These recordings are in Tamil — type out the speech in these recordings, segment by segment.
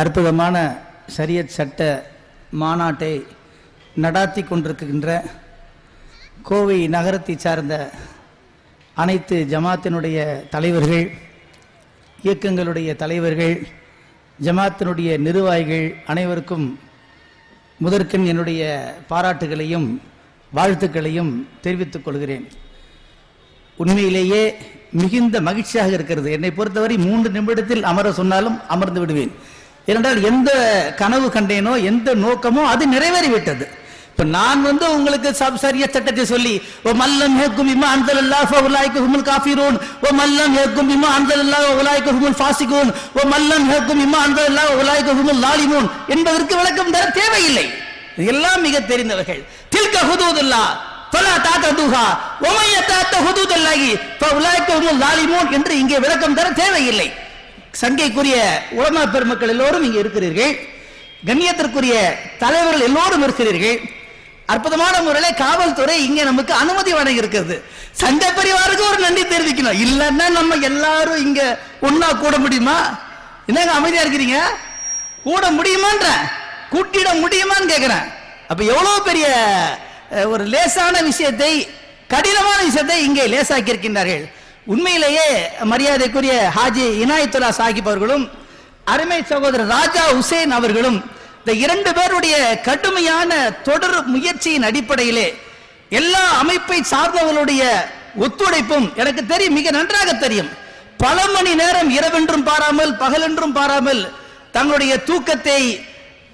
அற்புதமான சரியத் சட்ட மாநாட்டை நடாத்தி கொண்டிருக்கின்ற கோவை நகரத்தை சார்ந்த அனைத்து ஜமாத்தினுடைய தலைவர்கள் இயக்கங்களுடைய தலைவர்கள் ஜமாத்தினுடைய நிர்வாகிகள் அனைவருக்கும் முதற்கண் என்னுடைய பாராட்டுகளையும் வாழ்த்துக்களையும் தெரிவித்துக் கொள்கிறேன். உண்மையிலேயே மிகுந்த மகிழ்ச்சியாக இருக்கிறது. என்னை பொறுத்தவரை மூன்று நிமிடத்தில் அமர சொன்னாலும் அமர்ந்து விடுவேன். ஏனென்றால் எந்த கனவு கண்டேனோ எந்த நோக்கமோ அது நிறைவேறிவிட்டது. இப்போ நான் வந்து உங்களுக்கு சப் சரிய சட்டத்தை சொல்லி ஓ மல்லம் ஹேக்கும் இம்மா அந்தல் அல்லா உலாய்க்கு ஹுமுல் காஃபிரூன். ஓ மல்லம் ஹேக்கும் இம்மா அந்தல் அல்லா உலாய்க்கு ஹுமுல் ஃபாசிகூன். ஓ மல்லம் ஹேக்கும் இம்மா அந்தல் அல்லா உலாய்க்கு ஹுமுல் லாலிமூன். என்பதற்கு விளக்கம் தர தேவையில்லை. எல்லாம் மிக தெரிந்தவர்கள். தில்க ஹுதூதுல்லா ஃபலா தாத்ததுஹா. ஒமைய தாத்த ஹுதூதுல்லாஹி ஃபஉலாய்க ஹுமுல் லாலிமூன். என்று இங்கே விளக்கம் தர தேவையில்லை. சங்கைக்குரிய உலமா பெருமக்கள் எல்லோரும் இங்கே இருக்கிறீர்கள். கண்ணியத்திற்குரிய தலைவர்கள் எல்லோரும் இருக்கிறீர்கள். அற்புதமான முறையில் காவல்துறை இங்கே நமக்கு அனுமதி வழங்கி இருக்கிறது சங்க பரிவாருக்கு ஒரு நன்றி தெரிவிக்கணும். இல்லைன்னா நம்ம எல்லாரும் இங்க ஒன்னா கூட முடியுமா? என்னங்க அமைதியா இருக்கிறீங்க? கூட முடியுமான்ற? கூட்டிட முடியுமான்னு கேட்கிறேன் அப்ப எவ்வளவு பெரிய ஒரு லேசான விஷயத்தை கடினமான விஷயத்தை இங்கே லேசாக்கி இருக்கின்றார்கள் உண்மையிலேயே மரியாதைக்குரிய ஹாஜி இனாயத்துல்லா சாஹிப் அவர்களும் அருமை சகோதரர் ராஜா உசேன் அவர்களும் இந்த இரண்டு பேருடைய கடுமையான தொடர் முயற்சியின் அடிப்படையிலே எல்லா அமைப்பை சார்ந்தவர்களுடைய ஒத்துழைப்பும் எனக்கு தெரியும் மிக நன்றாக தெரியும். பல மணி நேரம் இரவென்றும் பாராமல் பகலென்றும் பாராமல் தங்களுடைய தூக்கத்தை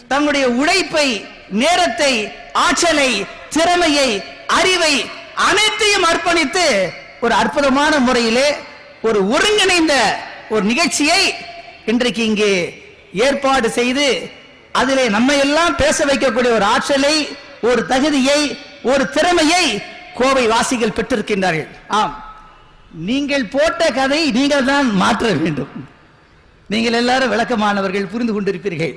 தங்களுடைய உழைப்பை நேரத்தை ஆற்றலை திறமையை அறிவை அனைத்தையும் அர்ப்பணித்து ஒரு அற்புதமான முறையிலே ஒரு ஒருங்கிணைந்த ஒரு நிகழ்ச்சியை இன்றைக்கு இங்கே ஏற்பாடு செய்து அதிலே நம்மை எல்லாம் பேச வைக்கக்கூடிய ஒரு ஆற்றலை ஒரு தகுதியை ஒரு திறமையை கோவை வாசிகள் பெற்றிருக்கின்றார்கள். ஆம். நீங்கள் போட்ட கதை நீங்கள் தான் மாற்ற வேண்டும். நீங்கள் எல்லாரும் விளக்கமானவர்கள் புரிந்து கொண்டிருப்பீர்கள்.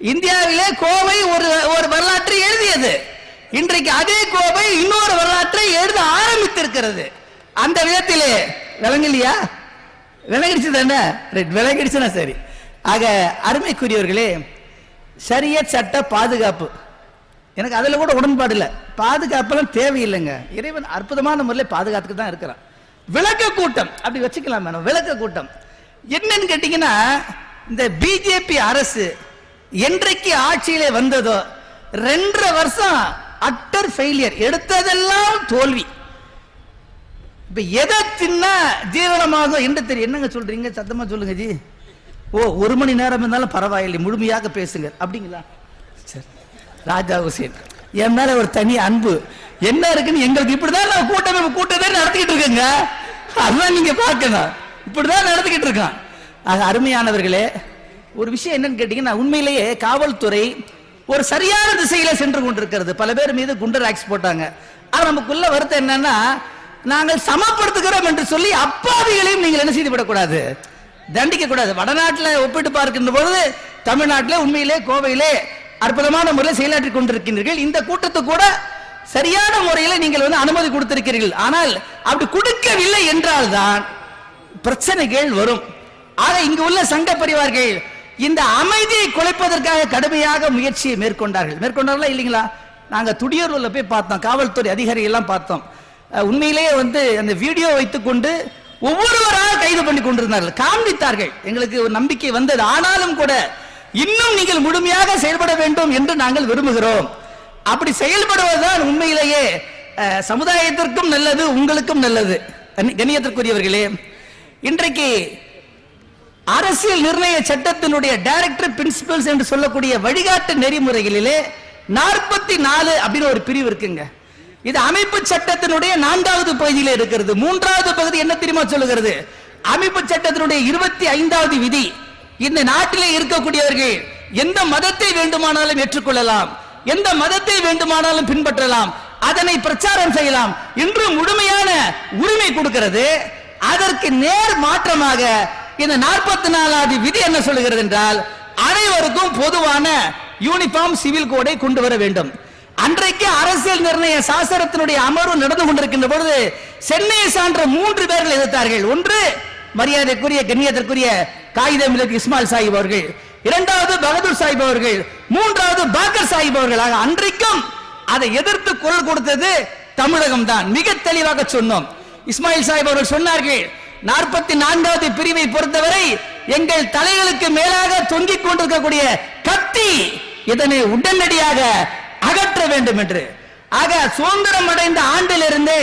இந்தியாவிலே கோவை ஒரு ஒரு வரலாற்றை எழுதியது. இன்றைக்கு அதே கோவை இன்னொரு வரலாற்றை எழுத ஆரம்பித்திருக்கிறது. அந்த விதத்திலே விளங்கலையா? விளங்கிடுச்சு தானே ரைட் விளங்கிடுச்சுன்னா சரி. ஆக அருமைக்குரியவர்களே சரிய சட்ட பாதுகாப்பு. எனக்கு அதில் கூட உடன்பாடு இல்லை. பாதுகாப்பெல்லாம் தேவையில்லைங்க. இறைவன் அற்புதமான முறையில் பாதுகாத்துக்கு தான் இருக்கிறான். விளக்க கூட்டம். அப்படி வச்சுக்கலாம் மேடம். விளக்க கூட்டம். என்னன்னு கேட்டீங்கன்னா இந்த பிஜேபி அரசு என்றைக்கு ஆட்சியிலே வந்ததோ ரெண்டரை வருஷம் அட்டர் ஃபெயிலியர் எடுத்ததெல்லாம் தோல்வி. இப்ப எதை தின்னா ஜீரணமாக என்று தெரியும் என்னங்க சொல்றீங்க? சத்தமா சொல்லுங்க ஜி. ஓ ஒரு மணி நேரம் இருந்தாலும் பரவாயில்லை. முழுமையாக பேசுங்க அப்படிங்களா? சரி. ராஜா ஹுசேன் என் மேல ஒரு தனி அன்பு. என்ன இருக்குன்னு எங்களுக்கு இப்படிதான் நான் கூட்டமே கூட்டத்தை நடத்திக்கிட்டு இருக்கேங்க. அதான் நீங்க பார்க்கணும். இப்படிதான் நடத்திக்கிட்டு இருக்கான் அருமையானவர்களே ஒரு விஷயம் என்னன்னு கேட்டீங்கன்னா உண்மையிலேயே காவல்துறை ஒரு சரியான திசையில சென்று கொண்டிருக்கிறது. பல பேர் மீது குண்டர் ஆக்ஸ் போட்டாங்க. ஆனா நமக்குள்ள வருத்தம் என்னன்னா நாங்கள் சமப்படுத்துகிறோம் என்று சொல்லி அப்பாவிகளையும் நீங்கள் என்ன செய்து விடக்கூடாது தண்டிக்க கூடாது வடநாட்டில் ஒப்பிட்டு பார்க்கின்ற பொழுது தமிழ்நாட்டில் உண்மையிலே கோவையிலே அற்புதமான முறையில் செயலாற்றிக் கொண்டிருக்கின்றீர்கள். இந்த கூட்டத்தை கூட சரியான முறையில் நீங்கள் வந்து அனுமதி கொடுத்திருக்கிறீர்கள். ஆனால் அப்படி கொடுக்கவில்லை என்றால்தான் பிரச்சனைகள் வரும். ஆக இங்கு உள்ள சங்க பரிவார்கள் இந்த அமைதியை குலைப்பதற்காக கடுமையாக முயற்சியை மேற்கொண்டார்கள். மேற்கொண்டார்களா இல்லைங்களா? நாங்க துடியூர்ல போய் பார்த்தோம். காவல்துறை அதிகாரிகள் எல்லாம் பார்த்தோம். உண்மையிலேயே வந்து அந்த வீடியோ வைத்துக்கொண்டு ஒவ்வொருவராக கைது பண்ணி கொண்டிருந்தார்கள். காண்பித்தார்கள். எங்களுக்கு ஒரு நம்பிக்கை வந்தது. ஆனாலும் கூட இன்னும் நீங்கள் முழுமையாக செயல்பட வேண்டும் என்று நாங்கள் விரும்புகிறோம். அப்படி செயல்படுவதுதான் உண்மையிலேயே சமுதாயத்திற்கும் நல்லது உங்களுக்கும் நல்லது. கண்ணியத்திற்குரியவர்களே இன்றைக்கு அரசியல் நிர்ணய சட்டத்தினுடைய டைரக்டர் பிரின்சிபல்ஸ் என்று சொல்லக்கூடிய வழிகாட்டு நெறிமுறைகளிலே நாற்பத்தி நாலு அப்படின்னு ஒரு பிரிவு இருக்குங்க. இது அமைப்பு சட்டத்தினுடைய நான்காவது பகுதியில் இருக்கிறது. மூன்றாவது பகுதி என்ன தெரியுமா சொல்லுகிறது? அமைப்பு சட்டத்தினுடைய இருபத்தி ஐந்தாவது விதி. இந்த நாட்டிலே இருக்கக்கூடியவர்கள் எந்த மதத்தை வேண்டுமானாலும் ஏற்றுக்கொள்ளலாம். எந்த மதத்தை வேண்டுமானாலும் பின்பற்றலாம். அதனை பிரச்சாரம் செய்யலாம். இன்று முழுமையான உரிமை கொடுக்கிறது. அதற்கு நேர் மாற்றமாக இந்த நாற்பத்தி நாலாவது விதி என்ன சொல்லுகிறது என்றால் அனைவருக்கும் பொதுவான யூனிஃபார்ம் சிவில் கோடை கொண்டு வர வேண்டும். அன்றைக்கு அரசியல் நிர்ணய சாசனத்தினுடைய அமர்வு நடந்து கொண்டிருக்கின்ற பொழுது சென்னையை சான்ற மூன்று பேர்கள் எதிர்த்தார்கள். ஒன்று மரியாதைக்குரிய கண்ணியத்திற்குரிய காகிதம் இலக்கு இஸ்மாயில் சாஹிப் அவர்கள். இரண்டாவது பகதூர் சாஹிப் அவர்கள். மூன்றாவது பாக்கர் சாஹிப் அவர்கள். ஆக அன்றைக்கும் அதை எதிர்த்து குரல் கொடுத்தது தமிழகம் தான். மிக தெளிவாக சொன்னோம். இஸ்மாயில் சாஹிப் அவர்கள் சொன்னார்கள் நாற்பத்தி நான்காவது பிரிவை பொறுத்தவரை எங்கள் தலைகளுக்கு மேலாக தொங்கிக் கொண்டிருக்கக்கூடிய கத்தி இதனை உடனடியாக வேண்டும் என்று ஆக சுதந்திரம் அடைந்த ஆண்டிலிருந்து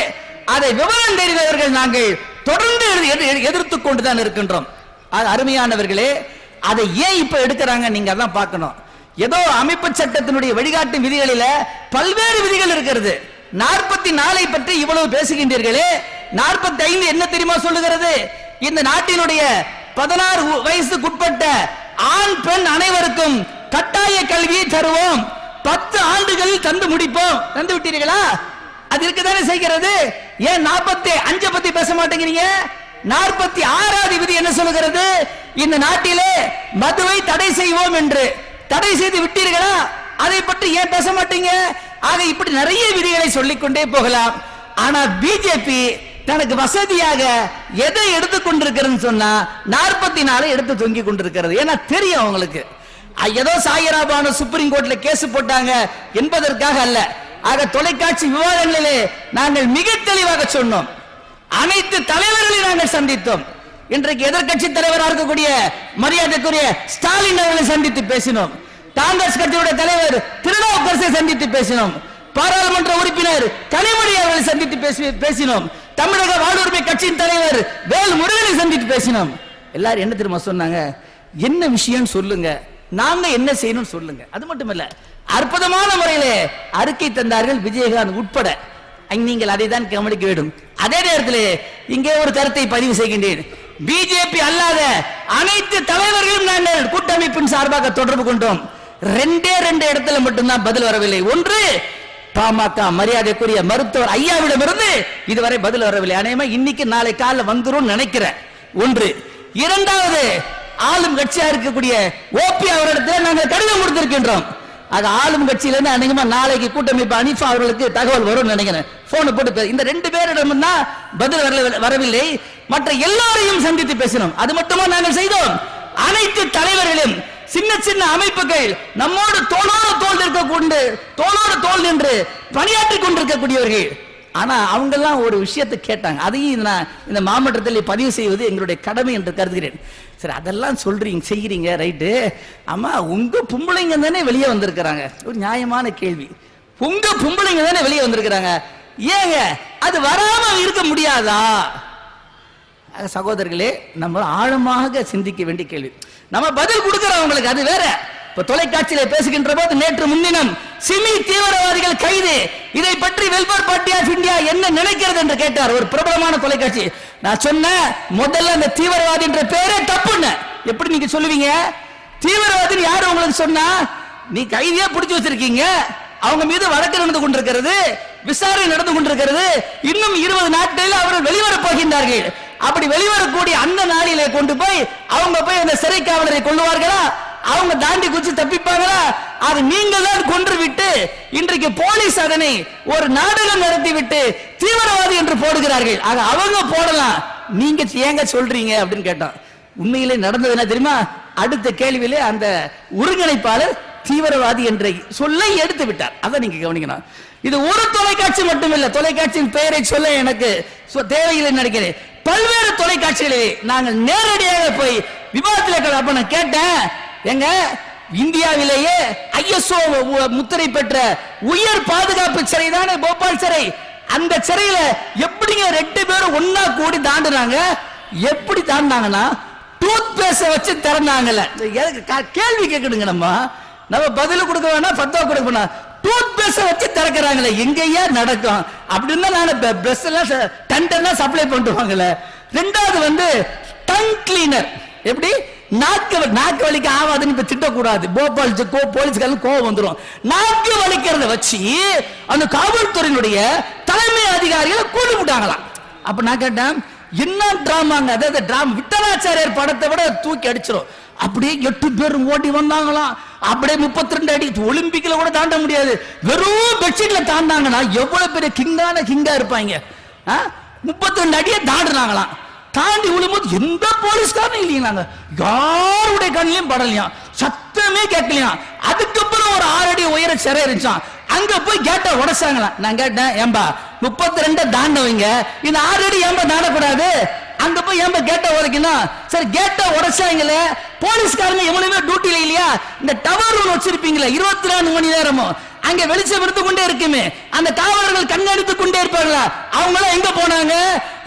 அதை விவரம் தெரிந்தவர்கள் நாங்கள் தொடர்ந்து எதிர்த்து கொண்டுதான் இருக்கின்றோம். அது அருமையானவர்களே அதை ஏன் இப்ப எடுக்கிறாங்க நீங்க அதான் பார்க்கணும். ஏதோ அமைப்பு சட்டத்தினுடைய வழிகாட்டு விதிகளில பல்வேறு விதிகள் இருக்கிறது. நாற்பத்தி நாலை பற்றி இவ்வளவு பேசுகின்றீர்களே நாற்பத்தி ஐந்து என்ன தெரியுமா சொல்லுகிறது? இந்த நாட்டினுடைய பதினாறு வயசுக்குட்பட்ட ஆண் பெண் அனைவருக்கும் கட்டாய கல்வியை தருவோம். பத்து ஆண்டுகளில் தந்து முடிப்போம். தந்து விட்டீர்களா? அது இருக்குதானே செய்கிறது? ஏன் நாற்பத்தி அஞ்சு பத்தி பேச மாட்டேங்கிறீங்க? நாற்பத்தி ஆறாவது விதி என்ன சொல்லுகிறது? இந்த நாட்டிலே மதுவை தடை செய்வோம் என்று. தடை செய்து விட்டீர்களா? அதை பற்றி ஏன் பேச மாட்டீங்க? ஆக இப்படி நிறைய விதிகளை சொல்லிக் கொண்டே போகலாம் ஆனா பிஜேபி தனக்கு வசதியாக எதை எடுத்துக் கொண்டிருக்கிறதுன்னு சொன்னா நாற்பத்தி நாலு எடுத்து தொங்கிக் கொண்டிருக்கிறது. ஏன்னா தெரியும் அவங்களுக்கு. ஏதோ சாயிராபான சுப்ரீம் கோர்ட்ல கேஸ் போட்டாங்க என்பதற்காக அல்ல. ஆக தொலைக்காட்சி விவாதங்களிலே நாங்கள் மிக தெளிவாக சொன்னோம். அனைத்து தலைவர்களை நாங்கள் சந்தித்தோம். இன்றைக்கு எதிர்கட்சி தலைவராக இருக்கக்கூடிய மரியாதைக்குரிய ஸ்டாலின் அவர்களை சந்தித்து பேசினோம். காங்கிரஸ் கட்சியுடைய தலைவர் திருநாவுக்கரசை சந்தித்து பேசினோம். பாராளுமன்ற உறுப்பினர் கனிமொழி அவர்களை சந்தித்து பேசி பேசினோம். தமிழக வாழ்வுரிமை கட்சியின் தலைவர் வேல் முருகனை சந்தித்து பேசினோம். எல்லாரும் என்ன தெரியுமா சொன்னாங்க? என்ன விஷயம் சொல்லுங்க. நாங்க என்ன செய்யணும் சொல்லுங்க. அது மட்டும் இல்ல அற்புதமான முறையிலே அறிக்கை தந்தார்கள் விஜயகாந்த் உட்பட. நீங்கள் அதை தான் கவனிக்க வேண்டும். அதே நேரத்தில் இங்கே ஒரு கருத்தை பதிவு செய்கின்றேன். பிஜேபி அல்லாத அனைத்து தலைவர்களும் நாங்கள் கூட்டமைப்பின் சார்பாக தொடர்பு கொண்டோம். ரெண்டே ரெண்டு இடத்துல மட்டும்தான் பதில் வரவில்லை. ஒன்று பாமக மரியாதைக்குரிய மருத்துவர் ஐயாவிடம் இருந்து இதுவரை பதில் வரவில்லை. அனைவரும் இன்னைக்கு நாளை காலைல வந்துரும் நினைக்கிறேன். ஒன்று இரண்டாவது ஆளும் கட்சியா இருக்கக்கூடிய ஓபி அவரிடத்தில் நாங்கள் கடிதம் கொடுத்திருக்கின்றோம். அது ஆளும் கட்சியில இருந்து அநேகமா நாளைக்கு கூட்டமைப்பு அனிஃபா அவர்களுக்கு தகவல் வரும்னு நினைக்கிறேன். போன் போட்டு இந்த ரெண்டு பேரிடம் தான் பதில் வரல- வரவில்லை. மற்ற எல்லாரையும் சந்தித்து பேசினோம். அது மட்டுமா நாங்கள் செய்தோம்? அனைத்து தலைவர்களும் சின்ன சின்ன அமைப்புகள் நம்மோடு தோளோடு தோல் இருக்க கொண்டு தோளோடு தோல் நின்று பணியாற்றிக் கொண்டிருக்கக்கூடியவர்கள். ஆனா அவங்கெல்லாம் ஒரு விஷயத்தை கேட்டாங்க. அதையும் நான் இந்த மாமன்றத்தில் பதிவு செய்வது எங்களுடைய கடமை என்று கருதுகிறேன். சரி அதெல்லாம் சொல்றீங்க செய்கிறீங்க ரைட்டு. ஆமா உங்க பொம்பளைங்க தானே வெளியே வந்திருக்கிறாங்க. ஒரு நியாயமான கேள்வி. உங்க பொம்பளைங்க தானே வெளியே வந்திருக்கிறாங்க. ஏங்க அது வராம இருக்க முடியாதா? சகோதரர்களே நம்ம ஆழமாக சிந்திக்க வேண்டிய கேள்வி. நம்ம பதில் கொடுக்கிறோம் அவங்களுக்கு அது வேற. இப்ப தொலைக்காட்சியில பேசுகின்ற போது நேற்று முன்தினம் சிமி தீவிரவாதிகள் கைது. இதை பற்றி வெல்பர் பார்ட்டி ஆஃப் இந்தியா என்ன நினைக்கிறது என்று கேட்டார். ஒரு பிரபலமான தொலைக்காட்சி. நான் சொன்னேன் முதல்ல அந்த தீவிரவாதி என்ற பேரே தப்புன்னு. எப்படி நீங்க சொல்லுவீங்க? தீவிரவாதி யாரு உங்களுக்கு சொன்னா? நீ கைதியா பிடிச்சு வச்சிருக்கீங்க. அவங்க மீது வழக்கு நடந்து கொண்டிருக்கிறது. விசாரணை நடந்து கொண்டிருக்கிறது. இன்னும் இருபது நாட்களில் அவர்கள் வெளிவரப் போகின்றார்கள். அப்படி வெளிவரக்கூடிய அந்த நாளிலே கொண்டு போய் அவங்க போய் அந்த சிறை காவலரை கொள்ளுவார்களா அவங்க தாண்டி குச்சி தப்பிப்பாங்களா? அது நீங்கள் தான் கொன்று விட்டு இன்றைக்கு போலீஸ் அதனை ஒரு நாடகம் நடத்தி விட்டு தீவிரவாதி என்று போடுகிறார்கள். ஆக அவங்க போடலாம். நீங்க ஏங்க சொல்றீங்க அப்படின்னு கேட்டோம் உண்மையிலே நடந்தது என்ன தெரியுமா? அடுத்த கேள்வியிலே அந்த ஒருங்கிணைப்பாளர் தீவிரவாதி என்ற சொல்லை எடுத்து விட்டார். அதை நீங்க கவனிக்கணும். இது ஒரு தொலைக்காட்சி மட்டுமில்லை. தொலைக்காட்சியின் பெயரை சொல்ல எனக்கு சொ- தேவையில்லை நினைக்கிறேன். பல்வேறு தொலைக்காட்சிகளிலே நாங்கள் நேரடியாக போய் விவாதத்தில் அப்ப நான் கேட்டேன். எங்க? இந்தியாவிலேயே ஐஎஸ்ஓ முத்திரை பெற்ற உயர் பாதுகாப்பு சிறை தானே போபால் சிறை? அந்த சிறையில எப்படிங்க ரெண்டு பேரும் ஒன்னா கூடி தாண்டுனாங்க? எப்படி தாண்டாங்கன்னா டூத் பேஸ்ட வச்சு திறந்தாங்கல்ல. எதுக்கு கேள்வி கேட்கணுங்க நம்ம. நம்ம பதில் கொடுக்க வேணா பத்தா கொடுக்க வேணா. டூத் பேஸ்ட வச்சு திறக்கிறாங்களே எங்கேயா நடக்கும்? அப்படின்னா நான் பிரஸ் எல்லாம் டென்டர்லாம் சப்ளை பண்ணிட்டு வாங்கல. ரெண்டாவது வந்து டங் கிளீனர் எப்படி? நாக்கு வலி- நாக்கு வலிக்க ஆகாதுன்னு இப்ப திட்டக்கூடாது. போபால் ஜ- கோ போலீஸ்காரன் கோவம் வந்துடும் நாக்கு வலிக்கிறத வச்சு அந்த காவல்துறையினுடைய தலைமை அதிகாரிகளை கூண்டு விட்டாங்களாம் அப்ப நான் கேட்டேன் என்ன டிராமாங்க? அதாவது டிராமா விட்டலாச்சாரியர் படத்தை விட தூக்கி அடிச்சிடும் அப்படியே எட்டு பேர் ஓடி வந்தாங்களாம். அப்படியே முப்பத்தி ரெண்டு அடி ஒலிம்பிக்ல கூட தாண்ட முடியாது. வெறும் பெட்ஷீட்ல தாண்டாங்கன்னா எவ்வளவு பெரிய கிங்கான கிங்கா இருப்பாங்க. முப்பத்தி ரெண்டு அடியை தாண்டுனாங்களாம். தாண்டி விழும்போது எந்த போலீஸ்காரனும் இல்லைங்களாங்க யாருடைய கண்ணிலையும் படலையா? சத்தமே கேட்கலையா? அதுக்கப்புறம் ஒரு ஆறடி உயர சிறை இருந்துச்சான் அங்க போய் கேட்ட உடைச்சாங்களாம் நான் கேட்டேன் ஏம்பா முப்பத்தி ரெண்டு தாண்டவங்க. இந்த ஆறு அடி ஏன்பா தாண்டக்கூடாது? அங்க போய் ஏன்பா கேட்ட உடைக்கணும் சரி கேட்ட உடைச்சாங்களே. போலீஸ்காரங்க எவ்வளவுமே டியூட்டில இல்லையா? இந்த டவர் ஒன்று வச்சிருப்பீங்களே இருபத்தி நாலு மணி நேரமும். அங்க வெளிச்சம் இருந்து கொண்டே இருக்குமே. அந்த காவலர்கள் கண்ணடித்து கொண்டே இருப்பாங்களா அவங்களாம் எங்க போனாங்க?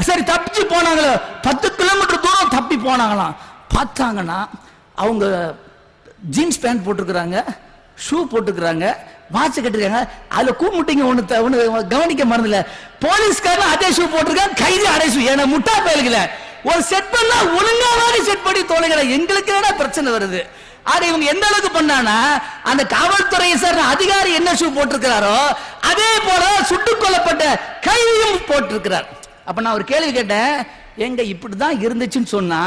சரி தப்பிச்சு போனாங்களோ. பத்து கிலோமீட்டர் தூரம் தப்பி போனாங்களாம். பார்த்தாங்கன்னா அவங்க ஜீன்ஸ் பேண்ட் போட்டிருக்கிறாங்க ஷூ போட்டுக்கிறாங்க வாட்ச் கட்டிருக்காங்க. அதுல கூமுட்டிங்க ஒண்ணு த- ஒண்ணு கவனிக்க மறந்துல. போலீஸ்காரன் அதே ஷூ போட்டிருக்காங்க கைது அதே ஷூ ஏன்னா முட்டா பயலுகள ஒரு செட் பண்ணா ஒழுங்காவது செட் பண்ணி தோணுகிற எங்களுக்கு என்ன பிரச்சனை வருது? ஆனா இவங்க எந்த அளவுக்கு பண்ணானா அந்த காவல்துறை சார் அதிகாரி என்ன ஷூ போட்டிருக்கிறாரோ அதே போல சுட்டுக் கொல்லப்பட்ட கையும் போட்டிருக்கிறார். அப்ப நான் ஒரு கேள்வி கேட்டேன் எங்க இப்படிதான் இருந்துச்சுன்னு சொன்னா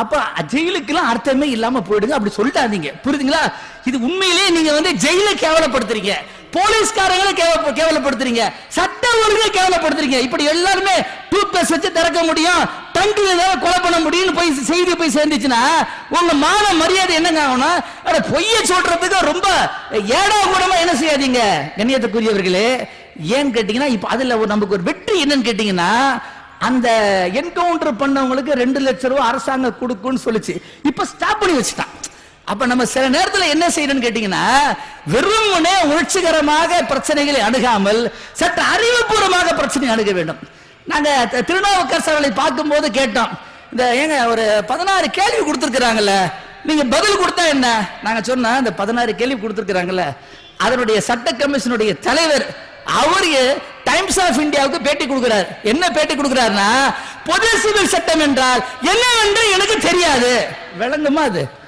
அப்ப ஜெயிலுக்கெல்லாம் அர்த்தமே இல்லாம போயிடுங்க அப்படி சொல்லிட்டாதீங்க புரியுதுங்களா? இது உண்மையிலேயே நீங்க வந்து ஜெயில கேவலப்படுத்துறீங்க. போலீஸ்காரங்களை கேவ- கேவலப்படுத்துறீங்க. சட்ட ஒழுங்கை கேவலப்படுத்துறீங்க. இப்படி எல்லாருமே டூத் பேஸ்ட் வச்சு திறக்க முடியும். டங்கில் ஏதாவது கொலை பண்ண முடியும்னு போய் செய்தி போய் சேர்ந்துச்சுன்னா உங்க மான மரியாதை என்னங்க ஆகணும் அட பொய்ய சொல்றதுக்கு ரொம்ப ஏடா கூடமா என்ன செய்யாதீங்க கண்ணியத்துக்குரியவர்களே. ஏன்னு கேட்டீங்கன்னா இப்ப அதுல ஒரு நமக்கு ஒரு வெற்றி என்னன்னு கேட்டீங்கன்னா அந்த என்கவுண்டர் பண்ணவங்களுக்கு ரெண்டு லட்சம் ரூபாய் அரசாங்கம் கொடுக்கும்னு சொல்லிச்சு. இப்ப ஸ்டாப் பண்ணி வச்சுட்டான். அப்ப நம்ம சில நேரத்தில் என்ன செய்யணும்னு கேட்டீங்கன்னா வெறுமனே உணர்ச்சிகரமாக பிரச்சனைகளை அணுகாமல் சற்று அறிவுபூர்வமாக பிரச்சனை அணுக வேண்டும். நாங்க தி- திருநாவுக்கரசு அவர்களை பார்க்கும்போது கேட்டோம். இந்த ஏங்க ஒரு பதினாறு கேள்வி கொடுத்துருக்குறாங்கல்ல நீங்க பதில் கொடுத்தா என்ன? நாங்க சொன்ன இந்த பதினாறு கேள்வி கொடுத்துருக்குறாங்கல்ல அதனுடைய சட்ட கமிஷனுடைய தலைவர் அவரு டைம்ஸ் ஆஃப் இந்தியாவுக்கு பேட்டி கொடுக்கிறார். என்ன பேட்டி கொடுக்கிறாருன்னா பொது சிவில் சட்டம் என்றால் என்னவென்று எனக்கு தெரியாது. விளங்குமா அது?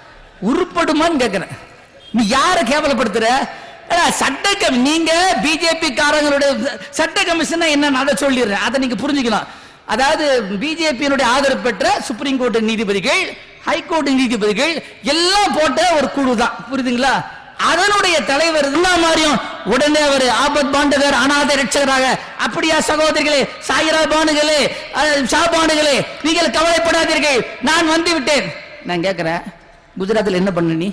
உருப்படுமான்னு கேட்கிறேன் நீ யாரை கேவலப்படுத்துற? சட்ட கமி நீங்க பிஜேபி காரங்களுடைய சட்ட கமிஷன் என்ன அதை சொல்லிடுறேன். அதை நீங்க புரிஞ்சுக்கலாம். அதாவது பிஜேபியினுடைய ஆதரவு பெற்ற சுப்ரீம் கோர்ட் நீதிபதிகள் ஹைகோர்ட் நீதிபதிகள் எல்லாம் போட்ட ஒரு குழு தான். புரியுதுங்களா? அதனுடைய தலைவர் எல்லா மாதிரியும் உடனே அவர் ஆபத் பாண்டகர் அநாத ரட்சகராக அப்படியா சகோதரிகளே சாயிரா பானுகளே ஷா பானுகளே நீங்கள் கவலைப்படாதீர்கள். நான் வந்து விட்டேன். நான் கேட்கிறேன் குஜராத்தில் என்ன பண்ண நீ?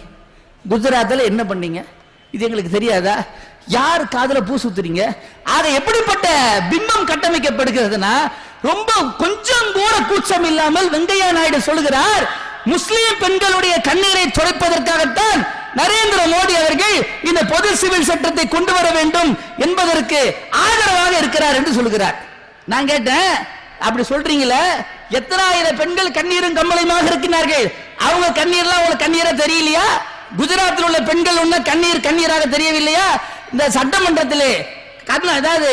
குஜராத்தில் என்ன பண்ணீங்க? இது எங்களுக்கு தெரியாதா? யார் காதல பூ சுத்துறீங்க? ஆக எப்படிப்பட்ட பிம்பம் கட்டமைக்கப்படுகிறதுனா ரொம்ப கொஞ்சம் கூட கூச்சம் இல்லாமல் வெங்கையா நாயுடு சொல்லுகிறார் முஸ்லிம் பெண்களுடைய கண்ணீரை துடைப்பதற்காகத்தான் நரேந்திர மோடி அவர்கள் இந்த பொது சிவில் சட்டத்தை கொண்டு வர வேண்டும் என்பதற்கு ஆதரவாக இருக்கிறார் என்று சொல்லுகிறார். நான் கேட்டேன். அப்படி சொல்றீங்களே எத்தனாயிரம் பெண்கள் கண்ணீரும் கம்பளையுமாக இருக்கிறார்கள் அவங்க கண்ணீர்லாம் உங்களுக்கு கண்ணீரா தெரியலையா? குஜராத்தில் உள்ள பெண்கள் ஒன்றும் கண்ணீர் கண்ணீராக தெரியவில்லையா? இந்த சட்டமன்றத்திலே அதாவது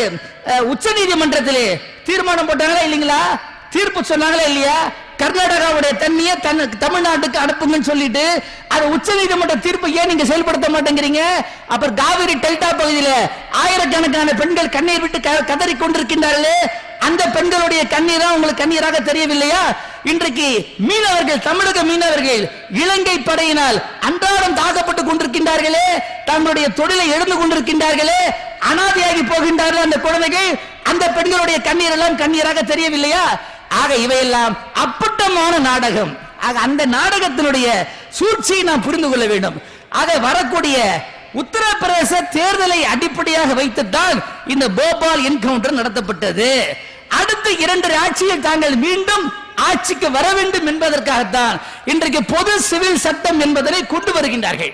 உச்ச நீதிமன்றத்திலே தீர்மானம் போட்டாங்களா இல்லைங்களா? தீர்ப்பு சொன்னாங்களா இல்லையா? கர்நாடகாவுடைய தண்ணியை தன் தமிழ்நாட்டுக்கு அனுப்புங்கன்னு சொல்லிட்டு அது உச்ச நீதிமன்ற தீர்ப்பு ஏன் நீங்க செயல்படுத்த மாட்டேங்கிறீங்க? அப்புறம் காவிரி டெல்டா பகுதியில ஆயிரக்கணக்கான பெண்கள் கண்ணீர் விட்டு கதறி கதறிக் கொண்டிருக்கின்றார்களே. அந்த பெண்களுடைய கண்ணீரா உங்களுக்கு கண்ணீராக தெரியவில்லையா? இன்றைக்கு மீனவர்கள் தமிழக மீனவர்கள் இலங்கை படையினால் அன்றாடம் தாக்கப்பட்டு கொண்டிருக்கின்றார்களே. தங்களுடைய தொழிலை எழுந்து கொண்டிருக்கின்றார்களே. அனாதையாகி போகின்றார்கள் அந்த குழந்தைகள். அந்த பெண்களுடைய கண்ணீர் எல்லாம் கண்ணீராக தெரியவில்லையா? ஆக இவையெல்லாம் அப்பட்டமான நாடகம். ஆக அந்த நாடகத்தினுடைய சூழ்ச்சியை நாம் புரிந்து கொள்ள வேண்டும். ஆக வரக்கூடிய உத்தரப்பிரதேச தேர்தலை அடிப்படையாக வைத்துத்தான் இந்த போபால் என்கவுண்டர் நடத்தப்பட்டது. அடுத்த இரண்டு ஆட்சியில் தாங்கள் மீண்டும் ஆட்சிக்கு வர வேண்டும் என்பதற்காகத்தான் இன்றைக்கு பொது சிவில் சட்டம் என்பதனை கொண்டு வருகின்றார்கள்.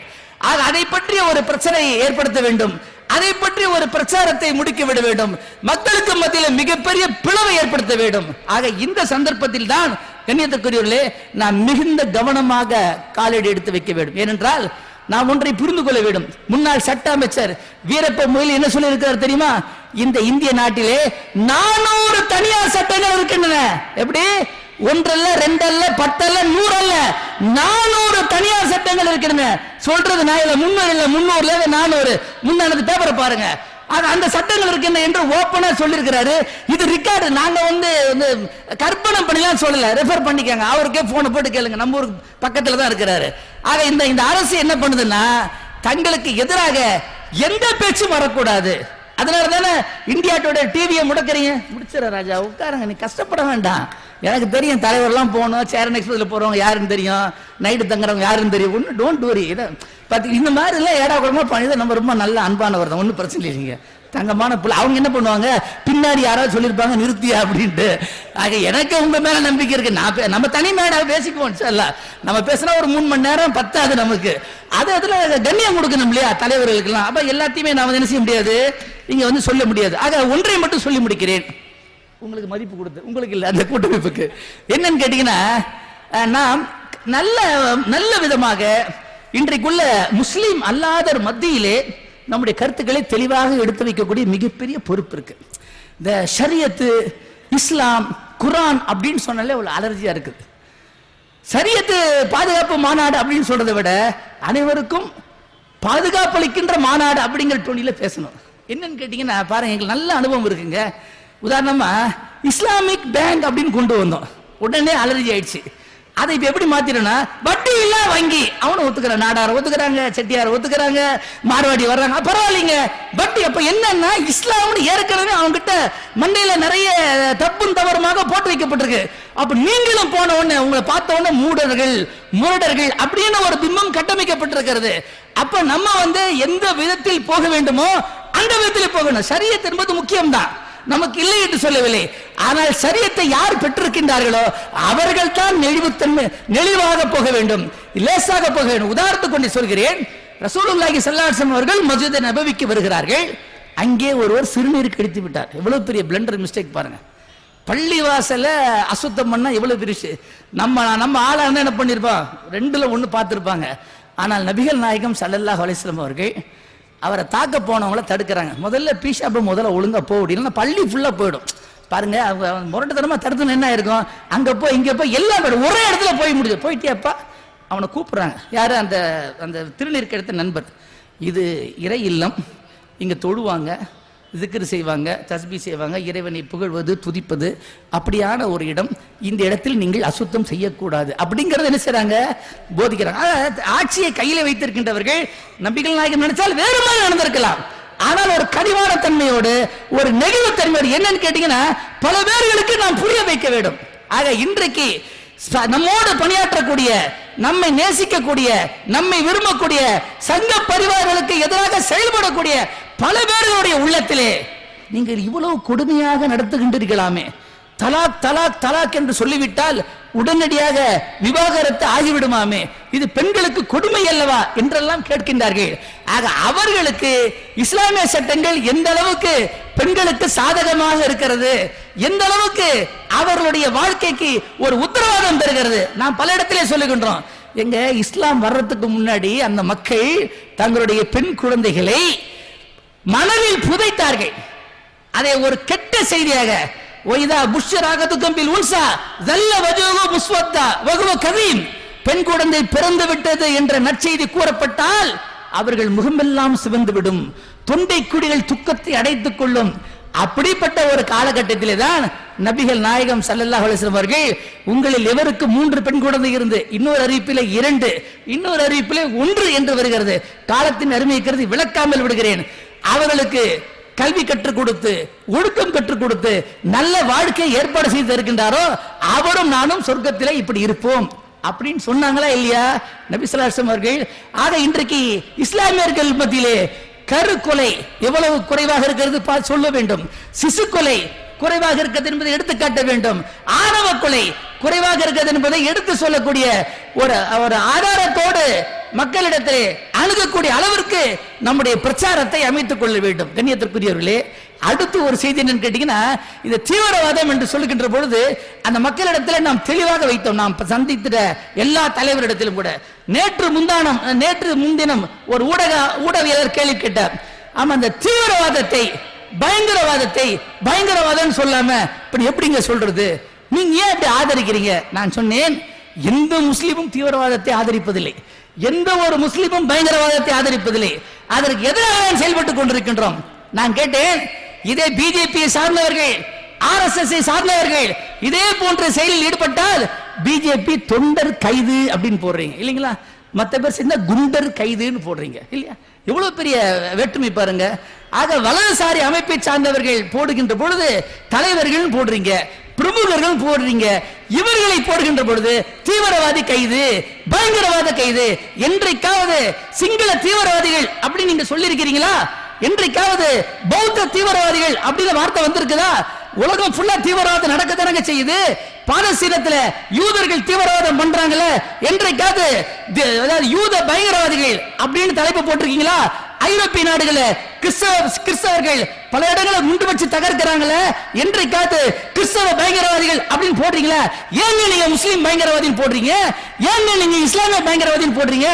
அதை பற்றிய ஒரு பிரச்சனையை ஏற்படுத்த வேண்டும். அதை பற்றி ஒரு பிரச்சாரத்தை முடிக்க விட வேண்டும். மக்களுக்கு மத்தியில் மிகப்பெரிய பிளவை ஏற்படுத்த வேண்டும். ஆக இந்த சந்தர்ப்பத்தில் தான் கண்ணியத்துக்குரியவர்களே நாம் மிகுந்த கவனமாக காலடி எடுத்து வைக்க வேண்டும். ஏனென்றால் நாம் ஒன்றை புரிந்து கொள்ள வேண்டும். முன்னாள் சட்ட அமைச்சர் வீரப்ப முயல் என்ன சொல்லியிருக்கிறார் தெரியுமா? இந்த இந்திய நாட்டிலே நானூறு தனியார் சட்டங்கள் இருக்கின்றன. எப்படி? ஒன்றல்ல ரெண்டல்ல பத்தல்ல நூறல்ல. நானூறு தனியார் சட்டங்கள் இருக்கின்றன. சொல்றது நான் இல்ல முன்னூறு இல்ல முன்னூறுல நானூறு. முன்னாடி பேப்பரை பாருங்க. அது அந்த சட்டங்கள் இருக்கின்ற என்று ஓப்பனா சொல்லியிருக்கிறாரு. இது ரிக்கார்டு நாங்க வந்து கற்பனை பண்ணிலாம் சொல்லல. ரெஃபர் பண்ணிக்கங்க. அவருக்கே போனை போட்டு கேளுங்க. நம்ம ஊருக்கு பக்கத்துல தான் இருக்கிறாரு. ஆக இந்த இந்த அரசு என்ன பண்ணுதுன்னா தங்களுக்கு எதிராக எந்த பேச்சும் வரக்கூடாது. அதனால தானே இந்தியா டுடே டிவியை முடக்கிறீங்க? முடிச்சிட ராஜா உட்காருங்க. நீ கஷ்டப்பட வேண்டாம். எனக்கு தெரியும் தலைவர்லாம் போகணும். சேரன் எக்ஸ்பிரஸில் போகிறவங்க யாருன்னு தெரியும். நைட்டு தங்குறவங்க யாருன்னு தெரியும். ஒன்று டோன்ட் வரி இதை பார்த்து இந்த மாதிரி எல்லாம் ஏடா கூடமா பண்ணி நம்ம ரொம்ப நல்ல அன்பானவர் தான் ஒன்றும் பிரச்சனை இல்லைங்க. தங்கமான புள்ள. அவங்க என்ன பண்ணுவாங்க? பின்னாடி யாராவது சொல்லியிருப்பாங்க நிறுத்தியா அப்படின்ட்டு. ஆக எனக்கு உங்க மேல நம்பிக்கை இருக்கு. நான் நம்ம தனி மேடா பேசிக்குவோம் சார் நம்ம பேசினா ஒரு மூணு மணி நேரம் பத்தாது நமக்கு. அது அதுல கண்ணியம் கொடுக்கணும் இல்லையா தலைவர்களுக்கெல்லாம். அப்ப எல்லாத்தையுமே நான் வந்து என்ன செய்ய முடியாது? இங்க வந்து சொல்ல முடியாது. ஆக ஒன்றை மட்டும் சொல்லி முடிக்கிறேன். உங்களுக்கு மதிப்பு கொடுத்து உங்களுக்கு இல்லை அந்த கூட்டமைப்புக்கு. என்னன்னு கேட்டீங்கன்னா நாம் நல்ல நல்ல விதமாக இன்றைக்குள்ள முஸ்லீம் அல்லாதர் மத்தியிலே நம்முடைய கருத்துக்களை தெளிவாக எடுத்து வைக்கக்கூடிய மிகப்பெரிய பொறுப்பு இருக்கு. இந்த ஷரியத்து இஸ்லாம் குரான் அப்படின்னு சொன்னாலே அவ்வளோ அலர்ஜியாக இருக்குது. சரியத்து பாதுகாப்பு மாநாடு அப்படின்னு சொல்றதை விட அனைவருக்கும் பாதுகாப்பு அளிக்கின்ற மாநாடு அப்படிங்கிற டோனியில பேசணும். என்னன்னு கேட்டீங்கன்னா பாருங்க எங்களுக்கு நல்ல அனுபவம் இருக்குங்க. உதாரணமா இஸ்லாமிக் பேங்க் அப்படின்னு கொண்டு வந்தோம். உடனே அலர்ஜி ஆயிடுச்சு. அதை இப்ப எப்படி மாத்திரனா வட்டி இல்ல வங்கி. அவனும் ஒத்துக்கிறான் நாடார ஒத்துக்கிறாங்க செட்டியார் ஒத்துக்கிறாங்க மார்வாடி வர்றாங்க. பரவாயில்லைங்க. வட்டி அப்ப என்னன்னா இஸ்லாம்னு ஏற்கனவே அவங்க கிட்ட மண்டையில நிறைய தப்பும் தவறுமாக போட்டு வைக்கப்பட்டிருக்கு. அப்ப நீங்களும் போன உடனே உங்களை பார்த்த உடனே மூடர்கள் முரடர்கள் அப்படின்னு ஒரு பிம்பம் கட்டமைக்கப்பட்டிருக்கிறது. அப்ப நம்ம வந்து எந்த விதத்தில் போக வேண்டுமோ அந்த விதத்தில் போகணும். சரியத் என்பது முக்கியம்தான். நமக்கு இல்லை என்று சொல்லவில்லை. ஆனால் சரியத்தை யார் பெற்றிருக்கின்றார்களோ அவர்கள் தான் நெளிவுத்தன்மை நெளிவாக போக வேண்டும். லேசாக போக வேண்டும். உதாரணத்துக்கு கொண்டு சொல்கிறேன். ரசூலுல்லாஹி சல்லாசம் அவர்கள் மஸ்ஜித் நபவிக்கு வருகிறார்கள். அங்கே ஒருவர் சிறுநீர் கடித்து விட்டார். எவ்வளவு பெரிய பிளண்டர் மிஸ்டேக் பாருங்க. பள்ளி வாசல அசுத்தம் பண்ணா எவ்வளவு பெருசு நம்ம நம்ம ஆளா இருந்தா என்ன பண்ணிருப்பான் ரெண்டுல ஒண்ணு பார்த்திருப்பாங்க. ஆனால் நபிகள் நாயகம் சல்லல்லாஹ் அலைஹி அவர்கள் அவரை தாக்க போனவங்கள தடுக்கிறாங்க. முதல்ல பீஷாப்பு முதல்ல ஒழுங்காக போக முடியலன்னா பள்ளி ஃபுல்லாக போயிடும். பாருங்க அவங்க முரட்டுத்தனமாக முரட்டுத்தனமா தடுத்துன்னு என்ன இருக்கும் அங்கே போய் இங்கே போய் எல்லாம் போயிடும் ஒரே இடத்துல போய் முடிஞ்சு. போயிட்டேப்பா அவனை கூப்பிட்றாங்க. யார்? அந்த அந்த திருநீர் நண்பர். இது இறை இல்லம். இங்கே தொழுவாங்க. திக்ரு செய்வாங்க தஸ்பி செய்வாங்க இறைவனை புகழ்வது துதிப்பது அப்படியான ஒரு இடம் இந்த இடத்தில் நீங்கள் அசுத்தம் செய்யக்கூடாது. அப்படிங்கறது என்ன செய்றாங்க? போதிக்கிறாங்க. ஆட்சியை கையில வைத்திருக்கின்றவர்கள் நம்பிக்கை நாயகம் நினைச்சால் வேறு மாதிரி நடந்திருக்கலாம். ஆனால் ஒரு கனிவான தன்மையோடு ஒரு நெகிழ்வு தன்மையோடு என்னன்னு கேட்டீங்கன்னா பல பேர்களுக்கு நாம் புரிய வைக்க வேண்டும். ஆக இன்றைக்கு நம்மோடு பணியாற்றக்கூடிய நம்மை நேசிக்கக்கூடிய நம்மை விரும்பக்கூடிய சங்க பரிவார்களுக்கு எதிராக செயல்படக்கூடிய பல பேர்களுடைய உள்ளத்திலே நீங்கள் இவ்வளவு கொடுமையாக நடத்துகின்றீர்களாமே. தலாக் தலாக் தலாக் என்று சொல்லிவிட்டால் உடனடியாக விவாகரத்து ஆகிவிடுமாமே. இது பெண்களுக்கு கொடுமை அல்லவா என்றெல்லாம் கேட்கின்றார்கள். ஆக அவர்களுக்கு இஸ்லாமிய சட்டங்கள் எந்த அளவுக்கு பெண்களுக்கு சாதகமாக இருக்கிறது? எந்த அளவுக்கு அவர்களுடைய வாழ்க்கைக்கு ஒரு உத்தரவாதம் பெறுகிறது நாம் பல இடத்திலே சொல்லுகின்றோம். எங்க இஸ்லாம் வர்றதுக்கு முன்னாடி அந்த மக்கள் தங்களுடைய பெண் குழந்தைகளை மனதில் புதைத்தார்கள். அதை ஒரு கெட்ட செய்தியாக ஒய்தா புஷ்யராகத்துக்கும் பில் உன்சா தல்ல வஜோகோ முஸ்வத்தா வகுவ கவீம் பெண் குழந்தை பிறந்து விட்டது என்ற நற்செய்தி கூறப்பட்டால் அவர்கள் முகமெல்லாம் சிவந்து விடும் தொண்டை குடிகள் துக்கத்தை அடைத்துக் கொள்ளும். அப்படிப்பட்ட ஒரு காலகட்டத்திலே தான் நபிகள் நாயகம் ஸல்லல்லாஹு அலைஹி அவர்கள் உங்களில் எவருக்கு மூன்று பெண் குழந்தை இருந்து இன்னொரு அறிவிப்பிலே இரண்டு இன்னொரு அறிவிப்பிலே ஒன்று என்று வருகிறது. காலத்தின் அருமை கருதி விளக்காமல் விடுகிறேன். அவர்களுக்கு கல்வி கற்றுக் கொடுத்து ஒழுக்கம் கற்றுக் கொடுத்து நல்ல வாழ்க்கை ஏற்பாடு செய்து இருக்கின்றாரோ அவரும் நானும் சொர்க்கத்திலே இப்படி இருப்போம். அப்படின்னு சொன்னாங்களா இல்லையா? நபி அவர்கள் ஆக இன்றைக்கு இஸ்லாமியர்கள் மத்தியிலே கருக்கொலை எவ்வளவு குறைவாக இருக்கிறது சொல்ல வேண்டும். சிசு கொலை குறைவாக இருக்கிறது என்பதை எடுத்து காட்ட வேண்டும். ஆணவ கொலை குறைவாக இருக்கிறது என்பதை எடுத்து சொல்லக்கூடிய ஒரு ஒரு ஆதாரத்தோடு மக்களிடத்திலே அணுகக்கூடிய அளவிற்கு நம்முடைய பிரச்சாரத்தை அமைத்துக் கொள்ள வேண்டும். கண்ணியத்திற்குரியவர்களே அடுத்து ஒரு செய்தி என்னன்னு கேட்டீங்கன்னா இந்த தீவிரவாதம் என்று சொல்லுகின்ற பொழுது அந்த மக்களிடத்தில் நாம் தெளிவாக வைத்தோம். நாம் சந்தித்த எல்லா தலைவரிடத்திலும் கூட. நேற்று முந்தானம் நேற்று முன்தினம் ஒரு ஊடக ஊடகவியலர் கேள்வி கேட்டார். ஆமா அந்த தீவிரவாதத்தை பயங்கரவாதத்தை பயங்கரவாதம் சொல்லாம இப்படி எப்படிங்க சொல்றது? நீங்க ஏன் இப்படி ஆதரிக்கிறீங்க? நான் சொன்னேன் எந்த முஸ்லீமும் தீவிரவாதத்தை ஆதரிப்பதில்லை. எந்த ஒரு முஸ்லீமும் பயங்கரவாதத்தை ஆதரிப்பதில்லை. அதற்கு எதிராக செயல்பட்டுக் கொண்டிருக்கின்றோம். நான் கேட்டேன் இதே பிஜேபியை சார்ந்தவர்கள் ஆர்எஸ்எஸ் சார்ந்தவர்கள் இதே போன்ற செயலில் ஈடுபட்டால் பிஜேபி தொண்டர் கைது அப்படின்னு போடுறீங்க. இல்லைங்களா? மத்த பேர் சின்ன குண்டர் கைதுன்னு போடுறீங்க. இல்லையா? எவ்வளவு பெரிய வேற்றுமை பாருங்க. ஆக வலதுசாரி அமைப்பை சார்ந்தவர்கள் போடுகின்ற பொழுது தலைவர்கள் போடுறீங்க. பிரமுகர்கள் போடுறீங்க. இவர்களை போடுகின்ற பொழுது தீவிரவாதி கைது பயங்கரவாத கைது. என்றைக்காவது சிங்கள தீவிரவாதிகள் அப்படின்னு நீங்க சொல்லியிருக்கிறீங்களா? என்றைக்காவது பௌத்த தீவிரவாதிகள் அப்படின்னு வார்த்தை வந்திருக்குதா? உலகம் ஃபுல்லா தீவிரவாதம் நடக்கத்தானங்க செய்யுது? பாலஸ்தீனத்துல யூதர்கள் தீவிரவாதம் பண்றாங்கல்ல என்றைக்காவது அதாவது யூத பயங்கரவாதிகள் அப்படின்னு தலைப்பு போட்டிருக்கீங்களா? ஐரோப்பிய நாடுகள கிறிஸ்தவ கிறிஸ்தவர்கள் பல இடங்களை முண்டு வச்சு தகர்க்கிறாங்களே? என்றைக்காவது கிறிஸ்தவ பயங்கரவாதிகள் அப்படின்னு போடுறீங்களா? ஏங்க நீங்க முஸ்லீம் பயங்கரவாதின்னு போடுறீங்க? ஏங்க நீங்க இஸ்லாமிய பயங்கரவாதின்னு போடுறீங்க?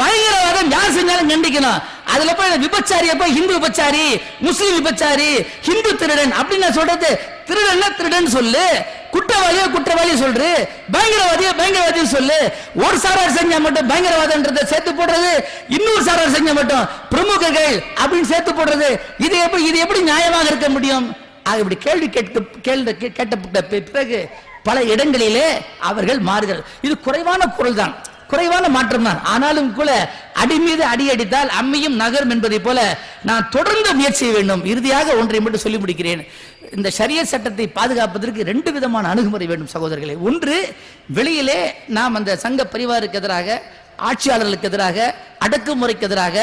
பயங்கரவாதம் யார் செஞ்சாலும் கண்டிக்கணும். அதுல போய் விபச்சாரிய போய் ஹிந்து விபச்சாரி முஸ்லீம் விபச்சாரி ஹிந்து திருடன் அப்படின்னு நான் சொல்றது திருடன் திருடன் சொல்லு குற்றவாளியோ குற்றவாளி சொல்று பயங்கரவாதியோ பயங்கரவாதி சொல்லு. ஒரு சாரார் செஞ்சா மட்டும் பயங்கரவாதன்றத சேர்த்து போடுறது இன்னொரு சாரார் செஞ்சா மட்டும் பிரமுகர்கள் அப்படின்னு சேர்த்து போடுறது. இது எப்படி இது எப்படி நியாயமாக இருக்க முடியும்? இப்படி கேள்வி கேட்க கேள்வி கேட்டப்பட்ட பிறகு பல இடங்களிலே அவர்கள் மாறுதல் இது குறைவான பொருள் தான். குறைவான மாற்றம் தான். ஆனாலும் கூட அடி மீது அடி அடித்தால் அம்மியும் நகரும் என்பதை போல நான் தொடர்ந்து முயற்சி வேண்டும். இறுதியாக ஒன்றை மட்டும் சொல்லி முடிக்கிறேன். இந்த சரிய சட்டத்தை பாதுகாப்பதற்கு ரெண்டு விதமான அணுகுமுறை வேண்டும் சகோதரர்களே. ஒன்று வெளியிலே நாம் அந்த சங்க பரிவாருக்கு எதிராக ஆட்சியாளர்களுக்கு எதிராக அடக்குமுறைக்கு எதிராக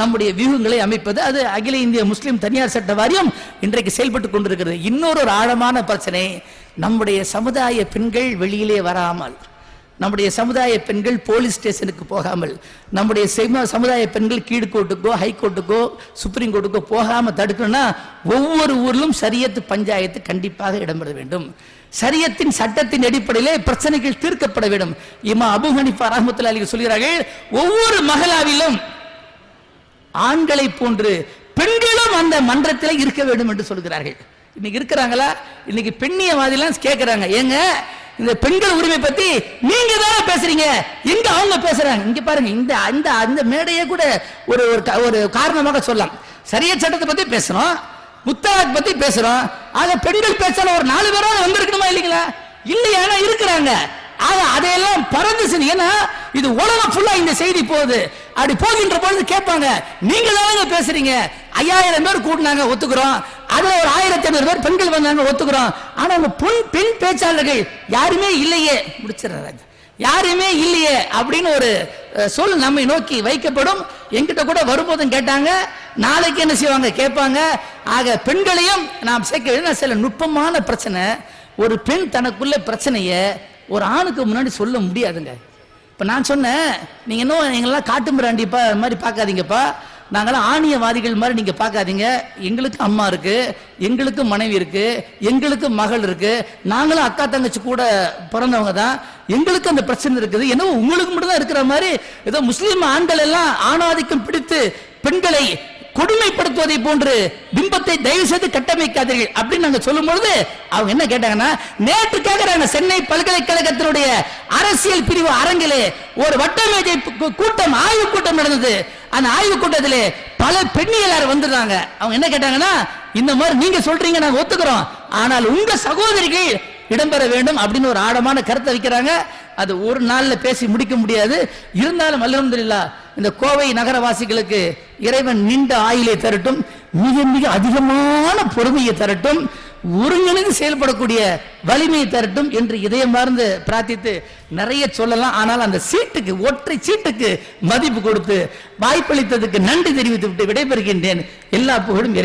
நம்முடைய வியூகங்களை அமைப்பது. அது அகில இந்திய முஸ்லிம் தனியார் சட்ட வாரியம் இன்றைக்கு செயல்பட்டு கொண்டிருக்கிறது. இன்னொரு ஒரு ஆழமான பிரச்சனை நம்முடைய சமுதாய பெண்கள் வெளியிலே வராமல் நம்முடைய சமுதாய பெண்கள் போலீஸ் ஸ்டேஷனுக்கு போகாமல் நம்முடைய சமுதாய பெண்கள் கீழ்கோர்ட்டுக்கோ ஹைகோர்ட்டுக்கோ சுப்ரீம் கோர்ட்டுக்கோ போகாம தடுக்கணும்னா ஒவ்வொரு ஊரிலும் சரியத்து பஞ்சாயத்து கண்டிப்பாக இடம்பெற வேண்டும். சரியத்தின் சட்டத்தின் அடிப்படையிலே பிரச்சனைகள் தீர்க்கப்பட வேண்டும். இமா அபு ஹனிஃபா ரஹமத்துல அலி சொல்கிறார்கள் ஒவ்வொரு மகளாவிலும் ஆண்களை போன்று பெண்களும் அந்த மன்றத்தில் இருக்க வேண்டும் என்று சொல்கிறார்கள். இன்னைக்கு இருக்கிறாங்களா? இன்னைக்கு பெண்ணியவாதிலாம் கேட்கிறாங்க ஏங்க இந்த பெண்கள் உரிமை பத்தி நீங்க தானே பேசுறீங்க? எங்க அவங்க பேசுறாங்க? இங்க பாருங்க இந்த அந்த அந்த மேடையே கூட ஒரு ஒரு க- ஒரு காரணமாக சொல்லலாம். சரிய சட்டத்தை பத்தி பேசுறோம் முத்தலாக் பத்தி பேசுறோம். ஆக பெண்கள் பேசால ஒரு நாலு பேராவது வந்திருக்கணுமா இல்லைங்களா? இல்லையானா இருக்கிறாங்க. ஆக அதையெல்லாம் பறந்து ஏன்னா இது உலகம் ஃபுல்லா இந்த செய்தி போகுது. அப்படி போகின்ற பொழுது கேட்பாங்க நீங்க தானங்க பேசுறீங்க? ஐயாயிரம் பேர் கூட்டினாங்க ஒத்துக்கிறோம். அதுல ஒரு ஆயிரத்தி ஐநூறு பேர் பெண்கள் வந்தாங்க ஒத்துக்கிறோம். ஆனா அவங்க பெண் பெண் பேச்சாளர்கள் யாருமே இல்லையே. முடிச்சிடறாங்க யாருமே இல்லையே அப்படின்னு ஒரு சொல் நம்மை நோக்கி வைக்கப்படும். எங்கிட்ட கூட வரும்போதும் கேட்டாங்க நாளைக்கு என்ன செய்வாங்க கேட்பாங்க. ஆக பெண்களையும் நாம் சேர்க்க வேண்டிய சில நுட்பமான பிரச்சனை ஒரு பெண் தனக்குள்ள பிரச்சனைய ஒரு ஆணுக்கு முன்னாடி சொல்ல முடியாதுங்க. இப்ப நான் சொன்னேன் நீங்க இன்னும் எங்கெல்லாம் காட்டு மிராண்டிப்பா மாதிரி பார்க்காதீங்கப்பா. நாங்களாம் ஆணியவாதிகள் மாதிரி நீங்க பார்க்காதீங்க. எங்களுக்கு அம்மா இருக்கு எங்களுக்கு மனைவி இருக்கு எங்களுக்கு மகள் இருக்கு. நாங்களும் அக்கா தங்கச்சி கூட பிறந்தவங்க தான். எங்களுக்கு அந்த பிரச்சனை இருக்குது. என்னவோ உங்களுக்கு மட்டும் தான் இருக்கிற மாதிரி ஏதோ முஸ்லீம் ஆண்கள் எல்லாம் ஆணாதிக்கம் பிடித்து பெண்களை கொடுமைப்படுத்துவதை போன்று பிம்பத்தை தயவு செய்து கட்டமைக்காதீர்கள் அப்படின்னு நாங்க சொல்லும் பொழுது அவங்க என்ன கேட்டாங்கன்னா நேற்று கேட்கிறாங்க சென்னை பல்கலைக்கழகத்தினுடைய அரசியல் பிரிவு அரங்கிலே ஒரு வட்டமேஜை கூட்டம் ஆய்வு கூட்டம் நடந்தது. அந்த ஆய்வு கூட்டத்திலே பல பெண்ணியலார் வந்திருந்தாங்க அவங்க என்ன கேட்டாங்கன்னா இந்த மாதிரி நீங்க சொல்றீங்க நாங்க ஒத்துக்கிறோம். ஆனால் உங்க சகோதரிகள் இடம்பெற வேண்டும் அப்படின்னு ஒரு ஆழமான கருத்தை வைக்கிறாங்க. அது ஒரு நாள்ல பேசி முடிக்க முடியாது. இருந்தாலும் அல்ஹம்துலில்லாஹ் இந்த கோவை நகரவாசிகளுக்கு இறைவன் நீண்ட ஆயிலை தரட்டும் மிக மிக அதிகமான பொறுமையை தரட்டும். ஒருங்கிணைந்து செயல்படக்கூடிய வலிமையை தரட்டும் என்று இதயமார்ந்து பிரார்த்தித்து நிறைய சொல்லலாம். ஆனால் அந்த சீட்டுக்கு ஒற்றை சீட்டுக்கு மதிப்பு கொடுத்து வாய்ப்பளித்ததுக்கு நன்றி தெரிவித்து விட்டு விடைபெறுகின்றேன். எல்லா புகழும் இறை